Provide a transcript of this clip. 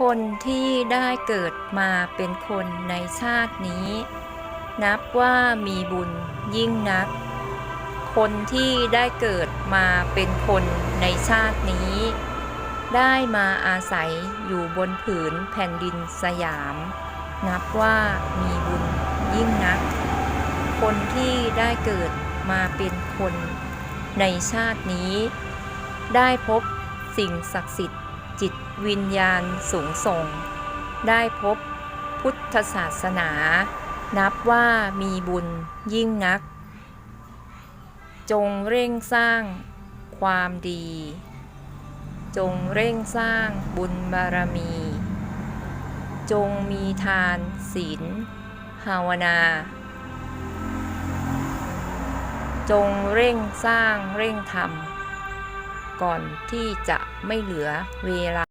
คนที่ได้เกิดมาเป็นคนในชาตินี้ นับว่ามีบุญยิ่งนัก คนที่ได้เกิดมาเป็นคนในชาตินี้ ได้มาอาศัยอยู่บนผืนแผ่นดินสยาม นับว่ามีบุญยิ่งนัก คนที่ได้เกิดมาเป็นคนในชาตินี้ ได้พบสิ่งศักดิ์สิทธิ์ จิตวิญญาณสูงส่ง ได้พบพุทธศาสนา นับว่ามีบุญยิ่งนัก จงเร่งสร้างความดี จงเร่งสร้างบุญบารมี จงมีทานศีลภาวนา จงเร่งสร้างเร่งทำ ก่อนที่จะไม่เหลือเวลา